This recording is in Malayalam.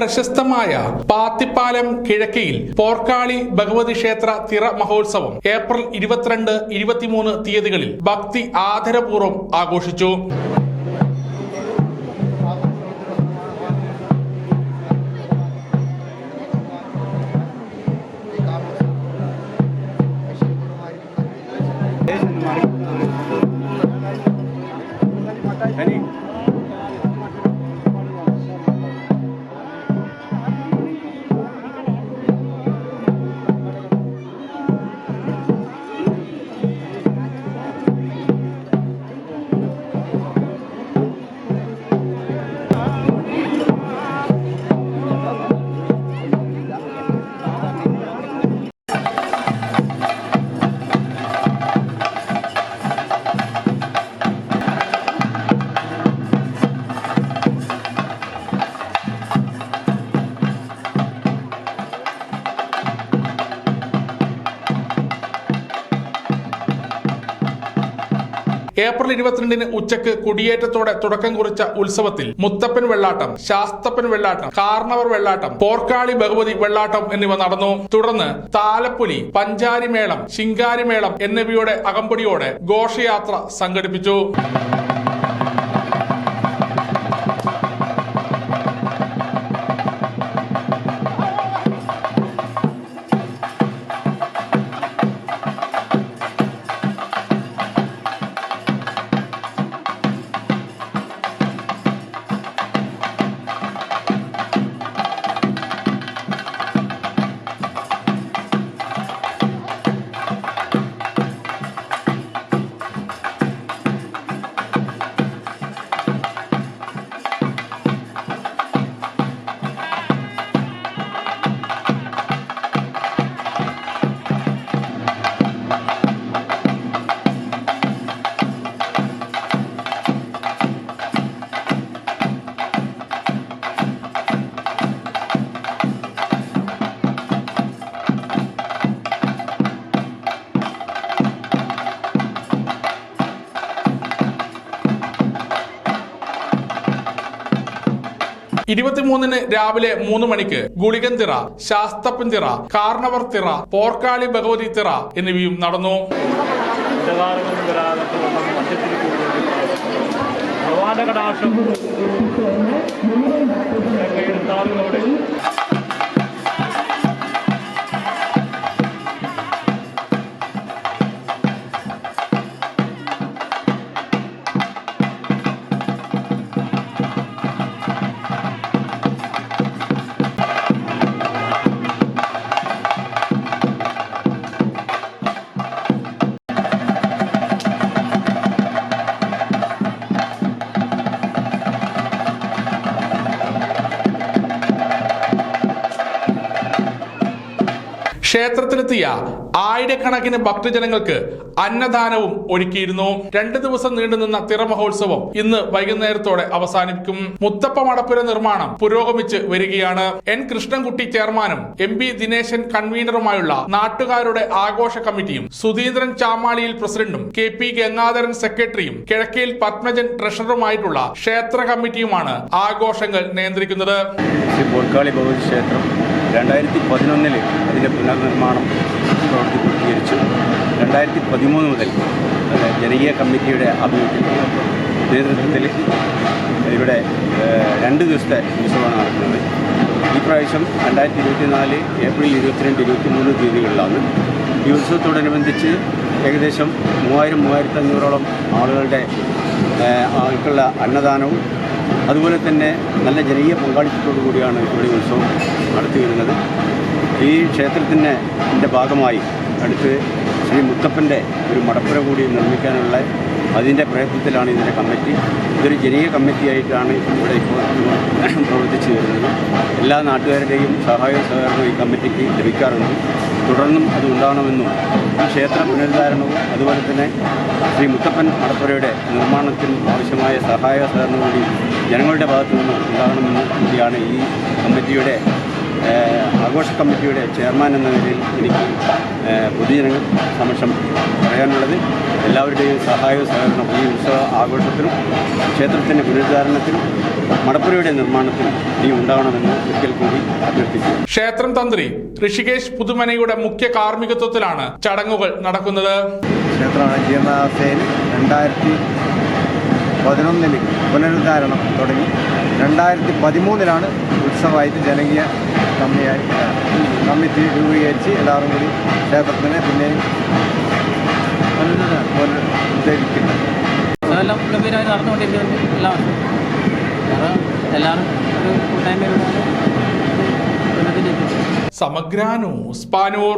പ്രശസ്തമായ പാത്തിപ്പാലം കിഴക്കയിൽ പോർക്കാളി ഭഗവതി ക്ഷേത്ര തിറ മഹോത്സവം ഏപ്രിൽ ഇരുപത്തിരണ്ട് ഇരുപത്തിമൂന്ന് തീയതികളിൽ ഭക്തി ആദരപൂർവം ആഘോഷിച്ചു. ഏപ്രിൽ ഇരുപത്തിരണ്ടിന് ഉച്ചയ്ക്ക് കുടിയേറ്റത്തോടെ തുടക്കം കുറിച്ച ഉത്സവത്തിൽ മുത്തപ്പൻ വെള്ളാട്ടം ശാസ്തപ്പൻ വെള്ളാട്ടം കാർണവർ വെള്ളാട്ടം പോർക്കാളി ഭഗവതി വെള്ളാട്ടം എന്നിവ നടന്നു. തുടർന്ന് താലപ്പൊലി പഞ്ചാരിമേളം ശിങ്കാരിമേളം എന്നിവയുടെ അകമ്പടിയോടെ ഘോഷയാത്ര സംഘടിപ്പിച്ചു. ഇരുപത്തിമൂന്നിന് രാവിലെ മൂന്ന് മണിക്ക് ഗുളികൻ തിറ ശാസ്തപ്പൻ തിറ കാർണവർ തിറ പോർക്കാളി ഭഗവതി തിറ എന്നിവയും നടന്നു. ഭഗവാന്റെ കടാക്ഷം ക്ഷേത്രത്തിലെത്തിയ ആയിരക്കണക്കിന് ഭക്തജനങ്ങൾക്ക് അന്നദാനവും ഒരുക്കിയിരുന്നു. രണ്ട് ദിവസം നീണ്ടുനിന്ന തിറമഹോത്സവം ഇന്ന് വൈകുന്നേരത്തോടെ അവസാനിക്കും മുത്തപ്പ മടപ്പുര നിർമ്മാണം പുരോഗമിച്ച് വരികയാണ്. എൻ കൃഷ്ണൻകുട്ടി ചെയർമാനും എം പി ദിനേശൻ കൺവീനറുമായുള്ള നാട്ടുകാരുടെ ആഘോഷ കമ്മിറ്റിയും സുധീന്ദ്രൻ ചാമാളിയിൽ പ്രസിഡന്റും കെ പി ഗംഗാധരൻ സെക്രട്ടറിയും കിഴക്കയിൽ പത്മജൻ ട്രഷററുമായിട്ടുള്ള ക്ഷേത്ര കമ്മിറ്റിയുമാണ് ആഘോഷങ്ങൾ നിയന്ത്രിക്കുന്നത്. ക്ഷേത്രം രണ്ടായിരത്തി പതിനൊന്നിൽ അതിന്റെ പുനർനിർമ്മാണം പ്രവൃത്തി പൂർത്തീകരിച്ചു രണ്ടായിരത്തി പതിമൂന്ന് മുതൽ ജനകീയ കമ്മിറ്റിയുടെ ആഭിമുഖ്യത്തിൽ നേതൃത്വത്തിൽ ഇവിടെ രണ്ട് ദിവസത്തെ ഉത്സവമാണ് നടക്കുന്നത്. ഈ പ്രാവശ്യം രണ്ടായിരത്തി ഇരുപത്തിനാല് ഏപ്രിൽ ഇരുപത്തിരണ്ട് ഇരുപത്തിമൂന്ന് തീയതികളിലാണ് ഈ ഉത്സവത്തോടനുബന്ധിച്ച് ഏകദേശം മൂവായിരം മൂവായിരത്തി അഞ്ഞൂറോളം ആളുകളുടെ ആൾക്കുള്ള അന്നദാനവും അതുപോലെ തന്നെ നല്ല ജനകീയ പങ്കാളിത്തത്തോടു കൂടിയാണ് ഇവിടെ ഉത്സവം നടത്തി വരുന്നത് ഈ ക്ഷേത്രത്തിന്റെ ന്റെ ഭാഗമായി അടുത്ത് ശ്രീ മുത്തപ്പന്റെ ഒരു മടപ്പുര കൂടി നിർമ്മിക്കാനുള്ള അതിന്റെ പ്രയത്നത്തിലാണ് ഇതിന്റെ കമ്മിറ്റി. ഇതൊരു ജനകീയ കമ്മിറ്റിയായിട്ടാണ് ഇവിടെ ഇപ്പോൾ പ്രവർത്തിച്ചു വരുന്നത്. എല്ലാ നാട്ടുകാരുടെയും സഹായ സഹകരണവും ഈ കമ്മിറ്റിക്ക് ലഭിക്കാറുണ്ട്. തുടർന്നും അത് ഉണ്ടാകണമെന്നും ഈ ക്ഷേത്ര പുനരുദ്ധാരണവും അതുപോലെ തന്നെ ശ്രീ മുത്തപ്പൻ മടപ്പുരയുടെ നിർമ്മാണത്തിന് ആവശ്യമായ സഹായ സഹകരണം കൂടി ജനങ്ങളുടെ ഭാഗത്തു നിന്ന് ഉണ്ടാകണമെന്ന് കൂടിയാണ് ഈ കമ്മിറ്റിയുടെ ആഘോഷ കമ്മിറ്റിയുടെ ചെയർമാൻ എന്ന നിലയിൽ എനിക്ക് പൊതുജനങ്ങൾ സമക്ഷം പറയാനുള്ളത്. എല്ലാവരുടെയും സഹായവും സഹകരണം ഈ ഉത്സവ ആഘോഷത്തിനും ക്ഷേത്രത്തിന്റെ പുനരുദ്ധാരണത്തിനും മടപ്പുരയുടെ നിർമ്മാണത്തിനും നീ ഉണ്ടാവണമെന്ന് ഒരിക്കൽ കൂടി അഭ്യർത്ഥിച്ചു ക്ഷേത്രം തന്ത്രി ഋഷികേശ് പുതുമനയുടെ മുഖ്യ കാർമ്മികത്വത്തിലാണ് ചടങ്ങുകൾ നടക്കുന്നത്. ക്ഷേത്ര ജീർണാവസ്ഥയിൽ രണ്ടായിരത്തി പതിനൊന്നിൽ പുനരുദ്ധാരണം തുടങ്ങി. രണ്ടായിരത്തി പതിമൂന്നിലാണ് ഉത്സവമായിട്ട് ജനകീയ കമ്മിയായി കമ്മിറ്റി രൂപീകരിച്ച് എല്ലാവരും കൂടി ക്ഷേത്രത്തിനെ പിന്നെയും പുനരുദ്ധരിക്കുന്നത് അതെല്ലാം ഗംഭീരമായി നടന്നുകൊണ്ടിരിക്കുന്നു എല്ലാ എല്ലാവരും ഒരു കൂട്ടായ്മയിലൂടെ സമഗ്ര ന്യൂസ് പാനൂർ.